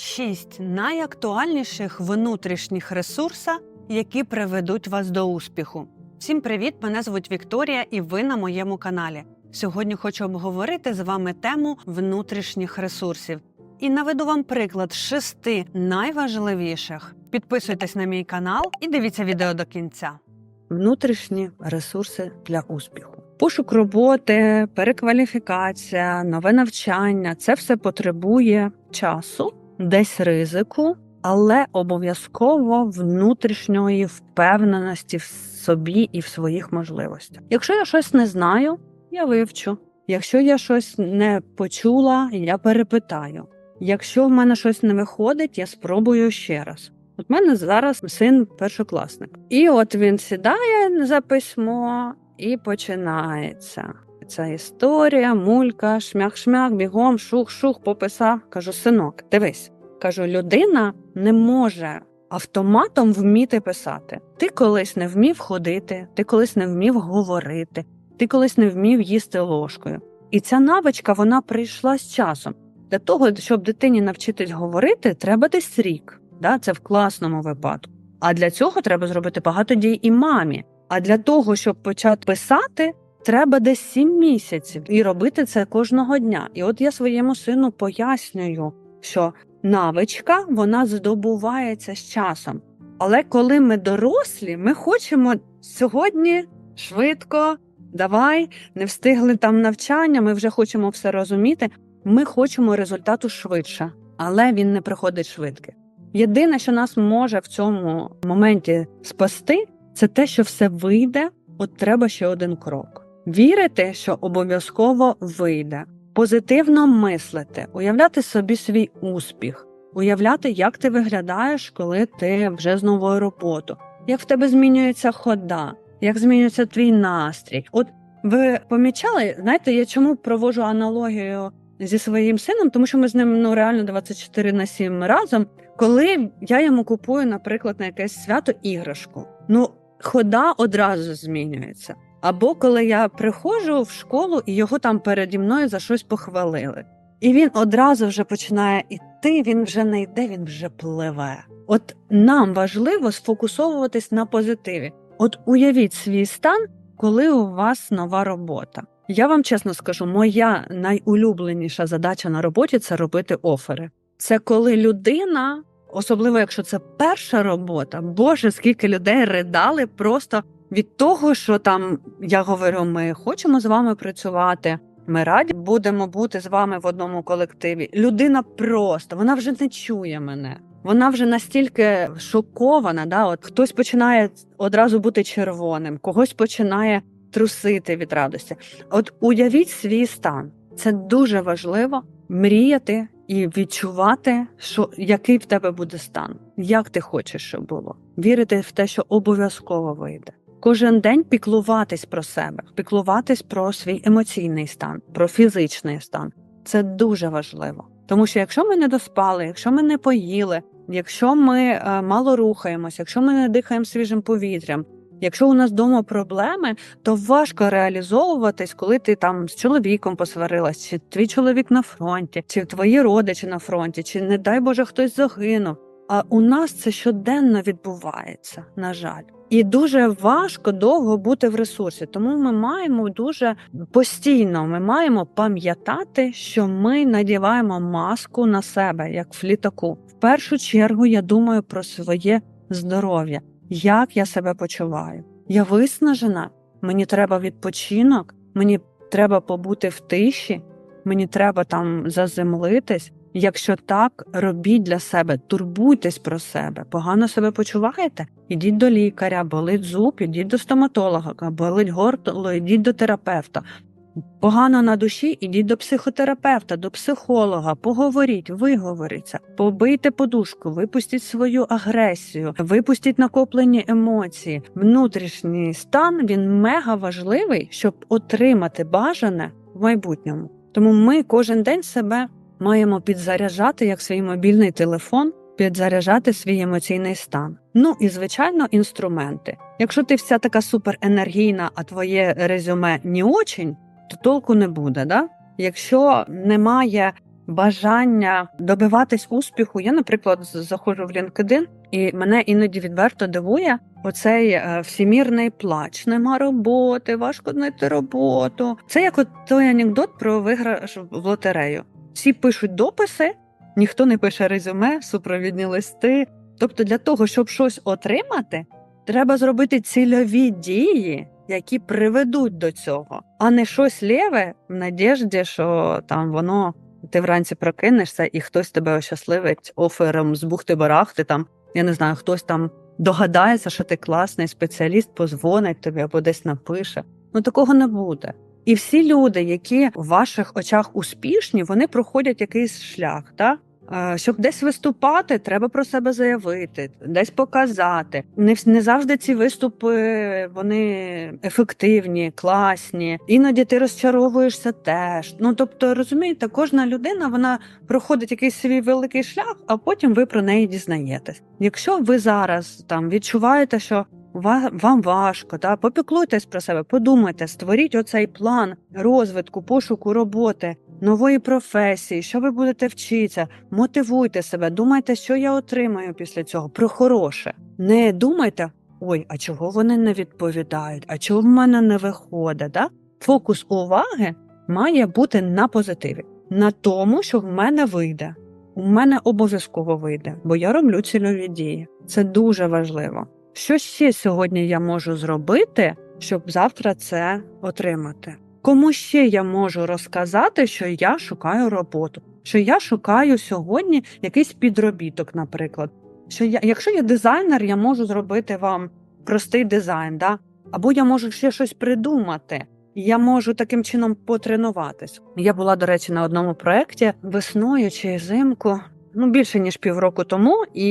Шість найактуальніших внутрішніх ресурса, які приведуть вас до успіху. Всім привіт! Мене звуть Вікторія, і ви на моєму каналі. Сьогодні хочу обговорити з вами тему внутрішніх ресурсів і наведу вам приклад шести найважливіших. Підписуйтесь на мій канал і дивіться відео до кінця. Внутрішні ресурси для успіху. Пошук роботи, перекваліфікація, нове навчання це все потребує часу, десь ризику, але обов'язково внутрішньої впевненості в собі і в своїх можливостях. Якщо я щось не знаю, я вивчу. Якщо я щось не почула, я перепитаю. Якщо в мене щось не виходить, я спробую ще раз. От в мене зараз син першокласник. І от він сідає за письмо і починається. Ця історія, мулька, шмях-шмях, бігом, шух-шух, пописав. Кажу, синок, дивись. Кажу, людина не може автоматом вміти писати. Ти колись не вмів ходити, ти колись не вмів говорити, ти колись не вмів їсти ложкою. І ця навичка вона прийшла з часом. Для того, щоб дитині навчитись говорити, треба десь рік. Да? Це в класному випадку. А для цього треба зробити багато дій і мамі. А для того, щоб почати писати, треба десь сім місяців і робити це кожного дня. І от я своєму сину пояснюю, що навичка вона здобувається з часом. Але коли ми дорослі, ми хочемо сьогодні швидко, давай, не встигли там навчання, ми вже хочемо все розуміти. Ми хочемо результату швидше, але він не приходить швидко. Єдине, що нас може в цьому моменті спасти, це те, що все вийде, от треба ще один крок. Вірити, що обов'язково вийде, позитивно мислити, уявляти собі свій успіх, уявляти, як ти виглядаєш, коли ти вже з новою роботою, як в тебе змінюється хода, як змінюється твій настрій. От ви помічали, знаєте, я чому проводжу аналогію зі своїм сином, тому що ми з ним ну реально 24 на 7 разом. Коли я йому купую, наприклад, на якесь свято іграшку, ну хода одразу змінюється. Або коли я приходжу в школу і його там переді мною за щось похвалили. І він одразу вже починає іти, він вже не йде, він вже пливе. От нам важливо сфокусовуватись на позитиві. От уявіть свій стан, коли у вас нова робота. Я вам чесно скажу, моя найулюбленіша задача на роботі це робити офери. Це коли людина, особливо якщо це перша робота, боже, скільки людей ридали просто від того, що там я говорю, ми хочемо з вами працювати. Ми раді будемо бути з вами в одному колективі. Людина просто вона вже не чує мене. Вона вже настільки шокована. Да? От хтось починає одразу бути червоним, когось починає трусити від радості. От уявіть свій стан. Це дуже важливо мріяти і відчувати, що який в тебе буде стан, як ти хочеш, щоб було. Вірити в те, що обов'язково вийде. Кожен день піклуватись про себе, піклуватись про свій емоційний стан, про фізичний стан. Це дуже важливо. Тому що якщо ми не доспали, якщо ми не поїли, якщо ми е, мало рухаємося, якщо ми не дихаємо свіжим повітрям, якщо у нас вдома проблеми, то важко реалізовуватись, коли ти там з чоловіком посварилась, чи твій чоловік на фронті, чи твої родичі на фронті, чи не дай Боже хтось загинув. А у нас це щоденно відбувається, на жаль. І дуже важко довго бути в ресурсі, тому ми маємо дуже постійно ми маємо пам'ятати, що ми надіваємо маску на себе, як в літаку. В першу чергу я думаю про своє здоров'я, як я себе почуваю. Я виснажена, мені треба відпочинок, мені треба побути в тиші, мені треба там заземлитись. Якщо так, робіть для себе, турбуйтесь про себе, погано себе почуваєте? Ідіть до лікаря, болить зуб, ідіть до стоматолога, болить горло, ідіть до терапевта. Погано на душі, ідіть до психотерапевта, до психолога, поговоріть, виговоріться, побийте подушку, випустіть свою агресію, випустіть накоплені емоції. Внутрішній стан він мега важливий, щоб отримати бажане в майбутньому. Тому ми кожен день себе маємо підзаряджати як свій мобільний телефон, підзаряджати свій емоційний стан. Ну і звичайно, інструменти. Якщо ти вся така суперенергійна, а твоє резюме не очень, то толку не буде. Да? Якщо немає бажання добиватись успіху. Я, наприклад, заходжу в LinkedIn, і мене іноді відверто дивує оцей е, всімірний плач. Нема роботи, важко знайти роботу. Це як от той анекдот про виграш в лотерею. Всі пишуть дописи, ніхто не пише резюме, супровідні листи. Тобто, для того, щоб щось отримати, треба зробити цільові дії, які приведуть до цього, а не щось лєве в надіжді, що там воно ти вранці прокинешся, і хтось тебе ощасливить офером з бухти-барахти. Там я не знаю, хтось там догадається, що ти класний спеціаліст, позвонить тобі або десь напише. Ну такого не буде. І всі люди, які в ваших очах успішні, вони проходять якийсь шлях. Так? Щоб десь виступати, треба про себе заявити, десь показати. Не, не завжди ці виступи вони ефективні, класні. Іноді ти розчаровуєшся теж. Ну тобто, розумієте, кожна людина вона проходить якийсь свій великий шлях, а потім ви про неї дізнаєтесь. Якщо ви зараз там відчуваєте, що вам важко, та попіклуйтесь про себе, подумайте, створіть оцей план розвитку, пошуку роботи, нової професії, що ви будете вчитися, мотивуйте себе, думайте, що я отримаю після цього, про хороше. Не думайте, ой, а чого вони не відповідають, а чого в мене не виходить. Да? Фокус уваги має бути на позитиві, на тому, що в мене вийде. У мене обов'язково вийде, бо я роблю цільові дії. Це дуже важливо. Що ще сьогодні я можу зробити, щоб завтра це отримати? Кому ще я можу розказати, що я шукаю роботу, що я шукаю сьогодні якийсь підробіток, наприклад. Що я, якщо я дизайнер, я можу зробити вам простий дизайн, да? або я можу ще щось придумати. Я можу таким чином потренуватись. Я була, до речі, на одному проєкті весною чи взимку, ну більше ніж півроку тому, і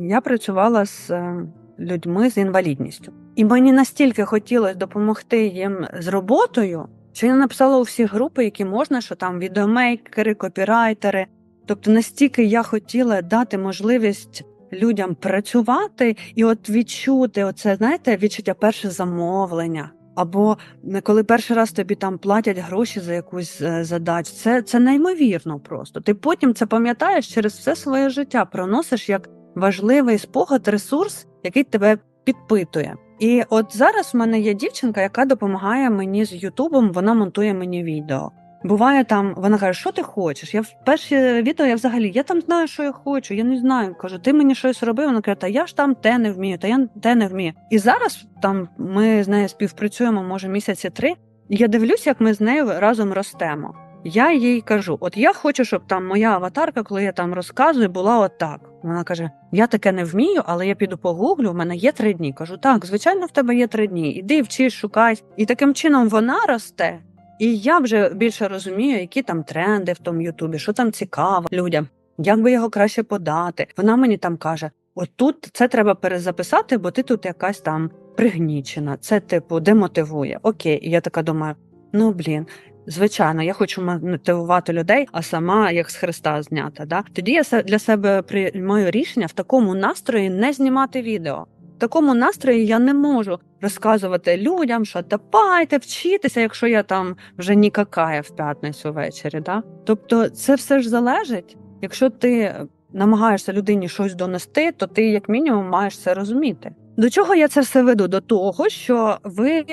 я працювала з е, людьми з інвалідністю. І мені настільки хотілося допомогти їм з роботою, що я написала у всі групи, які можна, що там відеомейкери, копірайтери. Тобто настільки я хотіла дати можливість людям працювати і от відчути оце, знаєте, відчуття перше замовлення. Або коли перший раз тобі там платять гроші за якусь е, задачу, це, це неймовірно просто. Ти потім це пам'ятаєш через все своє життя, проносиш як важливий спогад, ресурс, який тебе підпитує. І от зараз в мене є дівчинка, яка допомагає мені з Ютубом, вона монтує мені відео. Буває там, вона каже, що ти хочеш? Я в перші відео я взагалі я там знаю, що я хочу. Я не знаю. Кажу, ти мені щось робив. Вона каже, та я ж там те не вмію, та я те не вмію. І зараз там ми з нею співпрацюємо, може, місяці три. Я дивлюсь, як ми з нею разом ростемо. Я їй кажу: от я хочу, щоб там моя аватарка, коли я там розказую, була отак. Вона каже: Я таке не вмію, але я піду погуглю. В мене є три дні. Кажу, так, звичайно, в тебе є три дні. Іди, вчись, шукай. І таким чином вона росте. І я вже більше розумію, які там тренди в тому Ютубі, що там цікаво людям, як би його краще подати. Вона мені там каже: от тут це треба перезаписати, бо ти тут якась там пригнічена. Це типу демотивує. Окей, і я така думаю: ну блін. Звичайно, я хочу мотивувати людей, а сама як з Христа знята. Да? Тоді я для себе приймаю рішення в такому настрої не знімати відео. В такому настрої я не можу розказувати людям, що давайте вчитися, якщо я там вже нікакая в п'ятницю ввечері. Да? Тобто, це все ж залежить. Якщо ти намагаєшся людині щось донести, то ти як мінімум маєш це розуміти. До чого я це все веду? До того, що ви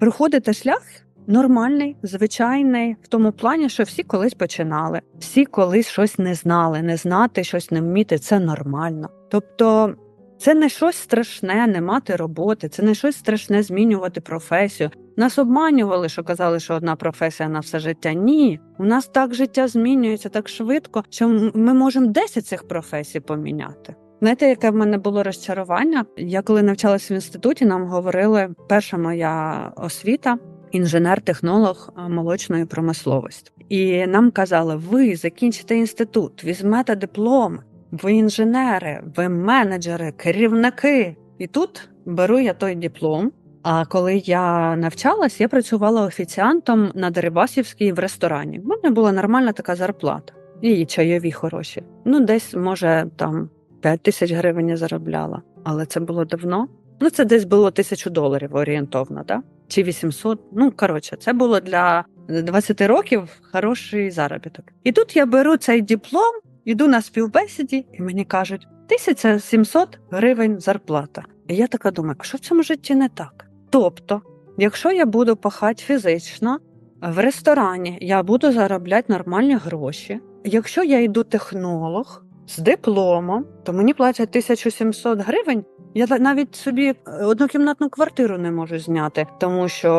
проходите шлях нормальний, звичайний, в тому плані, що всі колись починали, всі колись щось не знали, не знати, щось не вміти це нормально. Тобто. Це не щось страшне не мати роботи, це не щось страшне змінювати професію. Нас обманювали, що казали, що одна професія на все життя. Ні, у нас так життя змінюється так швидко, що ми можемо 10 цих професій поміняти. Знаєте, яке в мене було розчарування? Я коли навчалася в інституті, нам говорили, перша моя освіта інженер-технолог молочної промисловості. І нам казали, ви закінчите інститут, візьмете диплом, ви інженери, ви менеджери, керівники. І тут беру я той диплом. А коли я навчалась, я працювала офіціантом на Дерибасівській в ресторані. У мене була нормальна така зарплата. І чайові хороші. Ну, десь, може, там 5 тисяч гривень я заробляла. Але це було давно. Ну, це десь було тисячу доларів орієнтовно, да? чи 800. Ну, коротше, це було для 20 років хороший заробіток. І тут я беру цей диплом, іду на співбесіді, і мені кажуть, 1700 гривень зарплата. І я така думаю, що в цьому житті не так? Тобто, якщо я буду пахати фізично в ресторані, я буду заробляти нормальні гроші. Якщо я йду технолог з дипломом, то мені платять 1700 гривень. Я навіть собі е, однокімнатну квартиру не можу зняти, тому що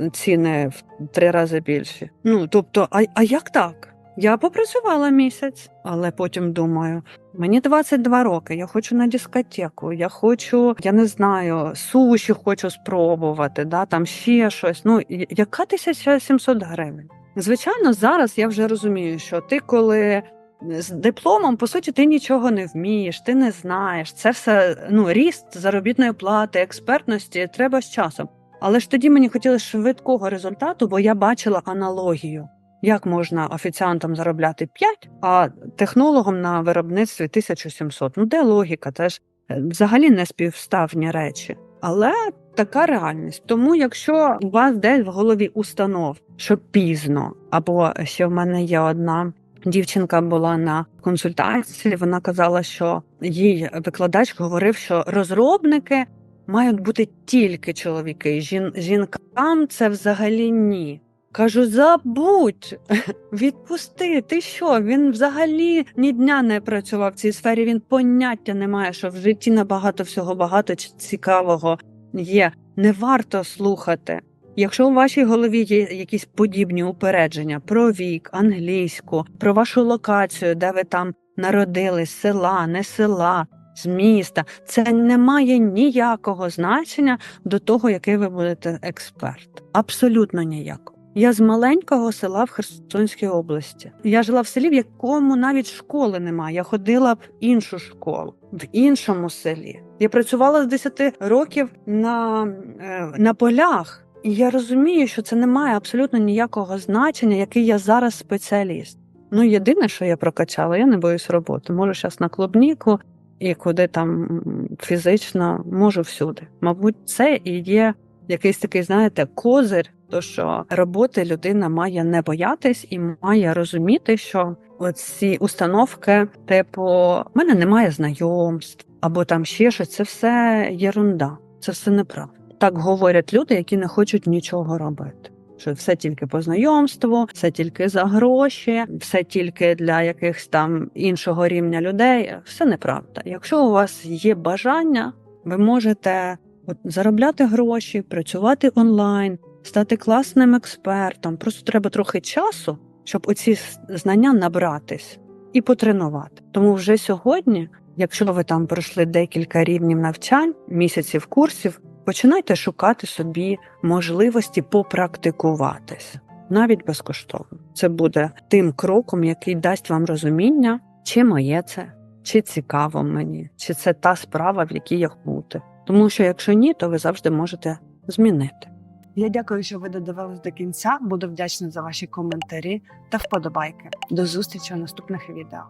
е, ціни в три рази більші. Ну тобто, а, а як так? Я попрацювала місяць, але потім думаю, мені 22 роки, я хочу на дискотеку, я хочу, я не знаю, суші хочу спробувати, да, там ще щось. Ну, яка 1700 гривень? Звичайно, зараз я вже розумію, що ти коли з дипломом, по суті, ти нічого не вмієш, ти не знаєш. Це все ну, ріст заробітної плати, експертності треба з часом. Але ж тоді мені хотілося швидкого результату, бо я бачила аналогію. Як можна офіціантам заробляти 5, а технологом на виробництві 1700? Ну де логіка? Це ж е, взагалі не співставні речі. Але така реальність. Тому, якщо у вас десь в голові установ, що пізно, або ще в мене є одна дівчинка була на консультації, вона казала, що їй викладач говорив, що розробники мають бути тільки чоловіки. Жін- жінкам це взагалі ні. Кажу, забудь, відпусти. Ти що? Він взагалі ні дня не працював в цій сфері. Він поняття не має, що в житті набагато всього багато цікавого є. Не варто слухати. Якщо у вашій голові є якісь подібні упередження про вік, англійську, про вашу локацію, де ви там народились, села, не села, з міста, це не має ніякого значення до того, який ви будете експерт. Абсолютно ніякого. Я з маленького села в Херсонській області. Я жила в селі, в якому навіть школи немає. Я ходила в іншу школу, в іншому селі. Я працювала з 10 років на, е, на полях, і я розумію, що це не має абсолютно ніякого значення, який я зараз спеціаліст. Ну, єдине, що я прокачала, я не боюсь роботи. Можу зараз на клубніку і куди там фізично можу всюди. Мабуть, це і є якийсь такий, знаєте, козир, то що роботи людина має не боятись і має розуміти, що оці установки, типу, в мене немає знайомств, або там ще щось, це все єрунда, це все неправда. Так говорять люди, які не хочуть нічого робити. Що все тільки по знайомству, все тільки за гроші, все тільки для якихось там іншого рівня людей. Все неправда. Якщо у вас є бажання, ви можете от, заробляти гроші, працювати онлайн, стати класним експертом. Просто треба трохи часу, щоб оці знання набратись і потренувати. Тому вже сьогодні, якщо ви там пройшли декілька рівнів навчань, місяців курсів, починайте шукати собі можливості попрактикуватись навіть безкоштовно. Це буде тим кроком, який дасть вам розуміння, чи моє це, чи цікаво мені, чи це та справа, в якій я бути. Тому що якщо ні, то ви завжди можете змінити. Я дякую, що ви додивились до кінця. Буду вдячна за ваші коментарі та вподобайки. До зустрічі у наступних відео.